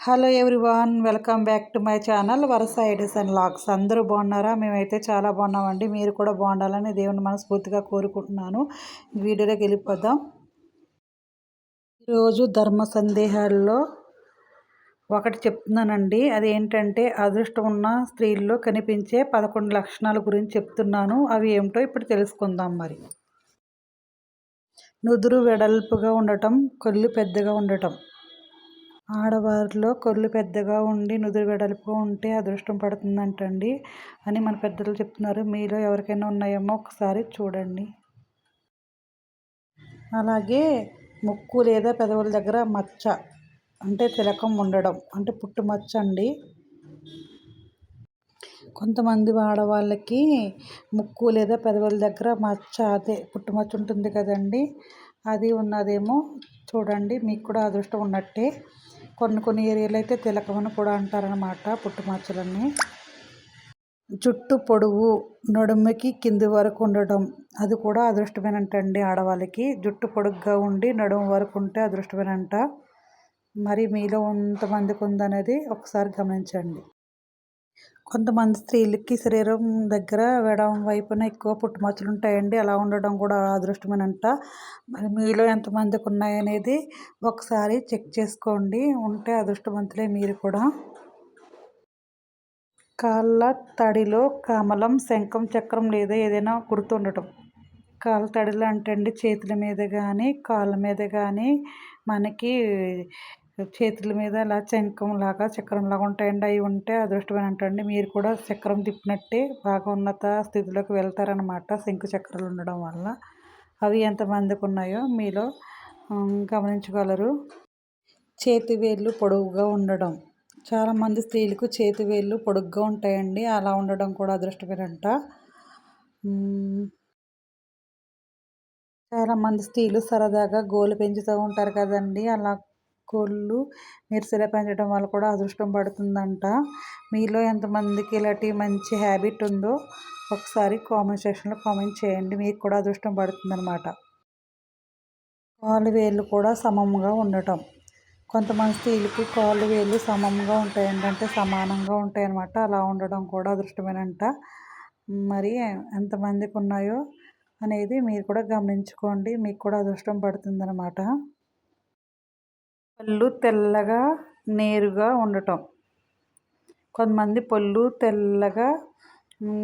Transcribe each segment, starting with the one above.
Hello everyone welcome back to my channel వరస ideas and logs. అందరూ బాగున్నారా? మేమైతే చాలా బాగున్నామండి. మీరు కూడా బాగుండాలని దేవుని మనస్ఫూర్తిగా కోరుకుంటున్నాను. వీడియోలోకి వెళ్ళిపోదాం. ఈరోజు ధర్మ సందేహాల్లో ఒకటి చెప్తున్నానండి. అదేంటంటే అదృష్టం ఉన్న స్త్రీల్లో కనిపించే పదకొండు లక్షణాల గురించి చెప్తున్నాను. అవి ఏమిటో ఇప్పుడు తెలుసుకుందాం మరి. నుదురు వెడల్పుగా ఉండటం కళ్ళు పెద్దగా ఉండటం. ఆడవారిలో కళ్ళు పెద్దగా ఉండి నుదురు వెడల్పుగా ఉంటే అదృష్టం పడుతుందంటండి అని మన పెద్దలు చెప్తున్నారు. మీలో ఎవరికైనా ఉన్నాయేమో ఒకసారి చూడండి. అలాగే ముక్కు లేదా పెదవుల దగ్గర మచ్చ అంటే తిలకం ఉండడం అంటే పుట్టు మచ్చ అండి. కొంతమంది ఆడవాళ్ళకి ముక్కు లేదా పెదవుల దగ్గర మచ్చ అదే పుట్టుమచ్చ ఉంటుంది కదండి. అది ఉన్నదేమో చూడండి. మీకు కూడా అదృష్టం ఉన్నట్టే. కొన్ని కొన్ని ఏరియాలు అయితే తిలకమని కూడా అంటారనమాట పుట్టుమచ్చలన్నీ జుట్టు పొడవు నడుముకి కింది వరకు ఉండడం అది కూడా అదృష్టమేనంటండి ఆడవాళ్ళకి. జుట్టు పొడుగ్గా ఉండి నడుము వరకు ఉంటే అదృష్టమేనంట. మరి మీలో ఎంతమందికి ఉందనేది ఒకసారి గమనించండి. కొంతమంది స్త్రీలకి శరీరం దగ్గర ఎడమ వైపున ఎక్కువ పుట్టుమచ్చలు ఉంటాయండి అలా ఉండడం కూడా అదృష్టమేనంట. మరి మీలో ఎంతమందికి ఉన్నాయనేది ఒకసారి చెక్ చేసుకోండి. ఉంటే అదృష్టవంతులే మీరు కూడా. కాళ్ళ తడిలో కమలం శంఖం చక్రం లేదా ఏదైనా గుర్తుండటం. కాళ్ళ తడిలో అంటే అండి చేతుల మీద కానీ కాళ్ళ మీద కానీ మనకి చేతుల మీద అలా శంఖం లాగా చక్రం లాగా ఉంటాయండి. అవి ఉంటే అదృష్టమేనంటండి మీరు కూడా చక్రం తిప్పినట్టే బాగా ఉన్నత స్థితిలోకి వెళ్తారనమాట శంకు చక్రాలు ఉండడం వల్ల. అవి ఎంతమందికి ఉన్నాయో మీలో గమనించగలరు. చేతి వేళ్ళు పొడవుగా ఉండడం. చాలామంది స్త్రీలకు చేతి వేళ్ళు పొడుగ్గా ఉంటాయండి. అలా ఉండడం కూడా అదృష్టమేనంట. చాలామంది స్త్రీలు సరదాగా గోలు పెంచుతూ ఉంటారు కదండి. అలా కోళ్ళు మిర్చిలో పెంచడం వల్ల కూడా అదృష్టం పడుతుందంట. మీలో ఎంతమందికి ఇలాంటి మంచి హ్యాబిట్ ఉందో ఒకసారి కామెంట్ సెక్షన్లో కామెంట్ చేయండి. మీకు కూడా అదృష్టం పడుతుందన్నమాట. కాలు వేళ్ళు కూడా సమముగా ఉండటం. కొంతమంది స్త్రీలకి కాళ్ళు వేళ్ళు సమంగా ఉంటాయి అంటే సమానంగా ఉంటాయన్నమాట. అలా ఉండడం కూడా అదృష్టమేనంట. మరి ఎంతమందికి ఉన్నాయో అనేది మీరు కూడా గమనించుకోండి. మీకు కూడా అదృష్టం పడుతుందన్నమాట. పళ్ళు తెల్లగా నేరుగా ఉండటం. కొంతమంది పళ్ళు తెల్లగా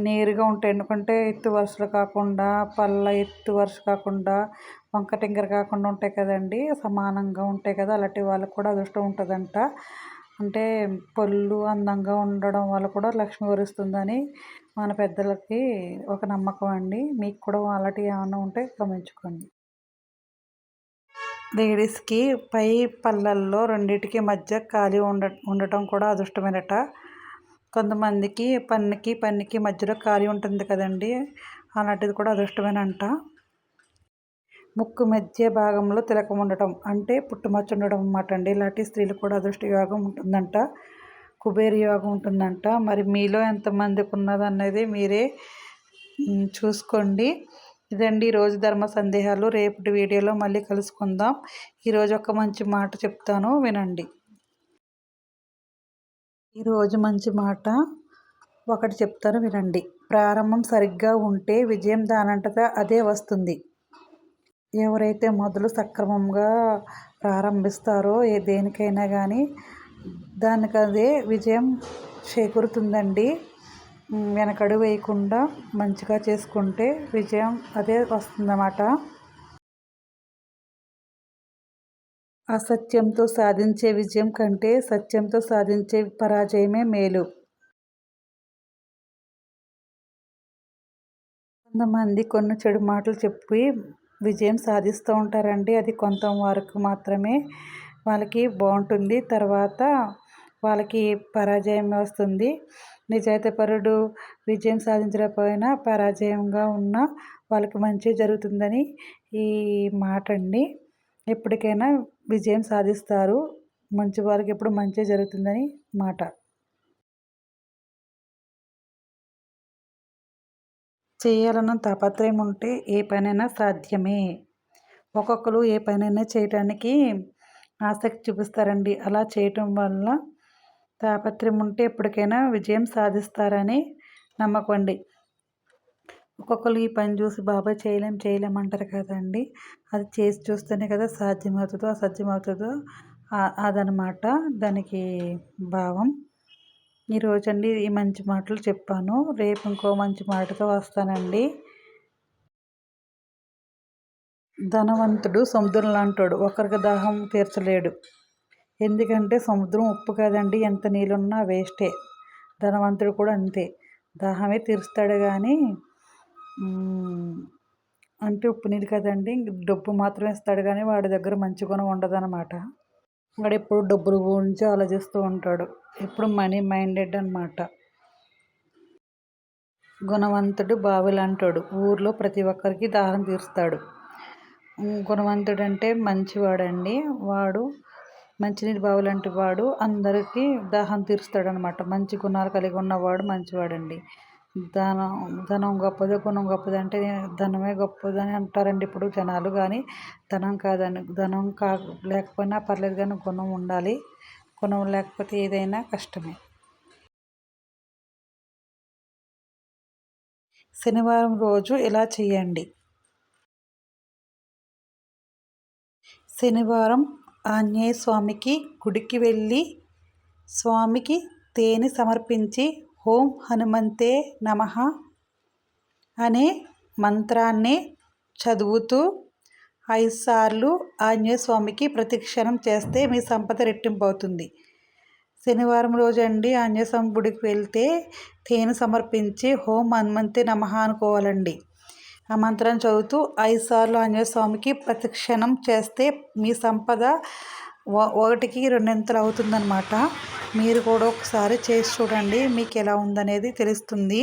నేరుగా ఉంటాయి. ఎందుకంటే ఎత్తు వరుసలు కాకుండా పళ్ళ ఎత్తు వరుస కాకుండా వంక టింకర కాకుండా ఉంటాయి కదండి. సమానంగా ఉంటాయి కదా. అలాంటి వాళ్ళకి కూడా అదృష్టం ఉంటుందంట. అంటే పళ్ళు అందంగా ఉండడం వల్ల కూడా లక్ష్మి వరుస్తుందని మన పెద్దలకి ఒక నమ్మకం అండి. మీకు కూడా అలాంటివి ఏమైనా ఉంటే గమనించుకోండి లేడీస్కి పై పళ్ళల్లో రెండింటికి మధ్య ఖాళీ ఉండ ఉండటం కూడా అదృష్టమేనట. కొంతమందికి పన్నుకి పన్నుకి మధ్యలో ఖాళీ ఉంటుంది కదండి అలాంటిది కూడా అదృష్టమేనంట. ముక్కు మధ్య భాగంలో తిలకం ఉండటం అంటే పుట్టుమచ్చ ఉండడం అన్నమాట అండి. ఇలాంటి స్త్రీలు కూడా అదృష్ట యోగం ఉంటుందంట కుబేర యోగం ఉంటుందంట. మరి మీలో ఎంతమందికి ఉన్నదనేది మీరే చూసుకోండి. ఇదండి ఈరోజు ధర్మ సందేహాలు. రేపటి వీడియోలో మళ్ళీ కలుసుకుందాం. ఈరోజు ఒక మంచి మాట చెప్తాను. వినండి. ఈరోజు మంచి మాట ఒకటి చెప్తాను. వినండి. ప్రారంభం సరిగ్గా ఉంటే విజయం దానంటగా అదే వస్తుంది. ఎవరైతే మొదలు సక్రమంగా ప్రారంభిస్తారో ఏ దేనికైనా కానీ దానికదే విజయం చేకూరుతుందండి. వెనకడు వేయకుండా మంచిగా చేసుకుంటే విజయం అదే వస్తుందన్నమాట. అసత్యంతో సాధించే విజయం కంటే సత్యంతో సాధించే పరాజయమే మేలు. కొంతమంది కొన్ని చెడు మాటలు చెప్పి విజయం సాధిస్తూ ఉంటారండి. అది కొంత వరకు మాత్రమే వాళ్ళకి బాగుంటుంది తర్వాత వాళ్ళకి పరాజయం వస్తుంది. నిజాయితీపరుడు విజయం సాధించకపోయినా పరాజయంగా ఉన్న వాళ్ళకి మంచి జరుగుతుందని ఈ మాట అండి ఎప్పటికైనా విజయం సాధిస్తారు. మంచి వారికి ఎప్పుడు మంచి జరుగుతుందని మాట. చేయాలన్న తాపత్రయం ఉంటే ఏ పనైనా సాధ్యమే. ఒక్కొక్కరు ఏ పనైనా చేయటానికి ఆసక్తి చూపిస్తారండి. అలా చేయటం వల్ల తాపత్రయం ఉంటే ఎప్పటికైనా విజయం సాధిస్తారని నమ్మకండి. ఒక్కొక్కరు ఈ పని చూసి బాబాయ్ చేయలేం చేయలేం అంటారు కదండి. అది చేసి చూస్తేనే కదా సాధ్యమవుతుందో అసాధ్యమవుతుందో అదనమాట దానికి భావం. ఈరోజండి ఈ మంచి మాటలు చెప్పాను. రేపు ఇంకో మంచి మాటతో వస్తానండి. ధనవంతుడు సముద్రం లాంటాడు ఒకరికి దాహం తీర్చలేడు. ఎందుకంటే సముద్రం ఉప్పు కదండి ఎంత నీళ్ళున్నా వేస్టే. ధనవంతుడు కూడా అంతే. దాహమే తీరుస్తాడు కానీ అంటే ఉప్పు నీళ్ళు కదండి డబ్బు మాత్రం ఇస్తాడు కానీ వాడి దగ్గర మంచి గుణం ఉండదు అనమాట వాడు ఎప్పుడు డబ్బుల గురించి ఆలోచిస్తూ ఉంటాడు. ఎప్పుడు మనీ మైండెడ్ అనమాట గుణవంతుడు బావిలాంటాడు ఊర్లో ప్రతి ఒక్కరికి దాహం తీరుస్తాడు. గుణవంతుడు అంటే మంచివాడండి. వాడు మంచినీటి బావి లాంటి వాడు అందరికీ దాహం తీరుస్తాడనమాట మంచి గుణాలు కలిగి ఉన్నవాడు మంచివాడండి. ధనం ధనం గొప్పది గుణం గొప్పది అంటే ధనమే గొప్పదని అంటారండి ఇప్పుడు జనాలు. కానీ ధనం కాదని ధనం కా లేకపోయినా పర్లేదు కానీ గుణం ఉండాలి. గుణం లేకపోతే ఏదైనా కష్టమే. శనివారం రోజు ఇలా చేయండి? శనివారం ఆంజనేయ స్వామికి గుడికి వెళ్ళి స్వామికి తేనె సమర్పించి ఓం హనుమంతే నమ అనే మంత్రాన్ని చదువుతూ ఐదు సార్లు ఆంజనేయ స్వామికి ప్రతిక్షణం చేస్తే మీ సంపద రెట్టింపు అవుతుంది శనివారం రోజు అండి ఆంజనేయ స్వామి గుడికి వెళ్తే తేనె సమర్పించి హోం హనుమంతే నమ అనుకోవాలండి. ఆ మంత్రాన్ని చదువుతూ ఐదు సార్లు ఆంజనేయ స్వామికి ప్రతిక్షణం చేస్తే మీ సంపద ఒకటికి రెండింతలు అవుతుందన్నమాట. మీరు కూడా ఒకసారి చేసి చూడండి మీకు ఎలా ఉందనేది తెలుస్తుంది.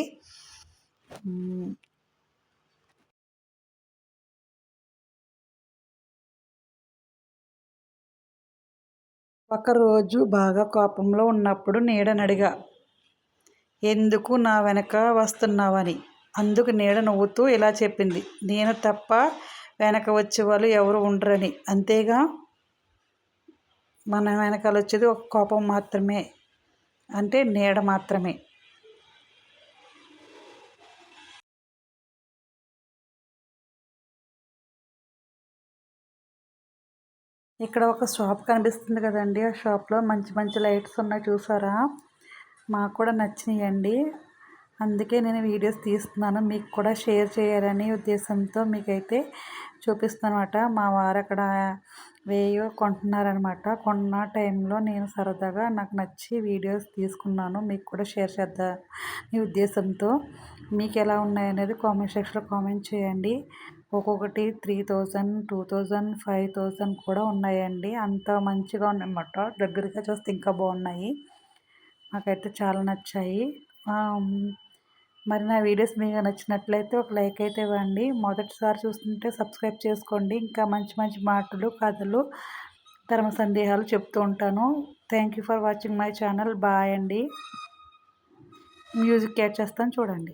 ఒకరోజు బాగా కోపంలో ఉన్నప్పుడు నీడనడిగా ఎందుకు నా వెనక వస్తున్నావని? అందుకు నీడ నవ్వుతూ ఇలా చెప్పింది. నేను తప్ప వెనక వచ్చేవాళ్ళు ఎవరు ఉండరని. అంతేగా? మన వెనకాల వచ్చేది ఒక కోపం మాత్రమే. అంటే నీడ మాత్రమే. ఇక్కడ ఒక షాప్ కనిపిస్తుంది కదండి. ఆ షాప్లో మంచి మంచి లైట్స్ ఉన్నాయి. చూసారా? మాకు కూడా నచ్చినాయండి. అందుకే నేను వీడియోస్ తీస్తున్నాను. మీకు కూడా షేర్ చేయాలనే ఉద్దేశంతో మీకైతే చూపిస్తానమాట. మా వారు అక్కడ వేయో కొంటున్నారనమాట. కొన్న టైంలో నేను సరదాగా నాకు నచ్చి వీడియోస్ తీసుకున్నాను. మీకు కూడా షేర్ చేద్దాం ఈ ఉద్దేశంతో. మీకు ఎలా ఉన్నాయనేది కామెంట్ సెక్షన్లో కామెంట్ చేయండి. ఒక్కొక్కటి three thousand two thousand five thousand కూడా ఉన్నాయండి. అంత మంచిగా ఉన్నాయన్నమాట. దగ్గరగా చూస్తే ఇంకా బాగున్నాయి. నాకైతే చాలా నచ్చాయి. మరి నా వీడియోస్ మీకు నచ్చినట్లయితే ఒక లైక్ అయితే ఇవ్వండి. మొదటిసారి చూస్తుంటే సబ్స్క్రైబ్ చేసుకోండి. ఇంకా మంచి మంచి మాటలు కథలు ధర్మ సందేహాలు చెప్తూ ఉంటాను. Thank you for watching my channel bye అండి. మ్యూజిక్ యాడ్ చేస్తాను. చూడండి.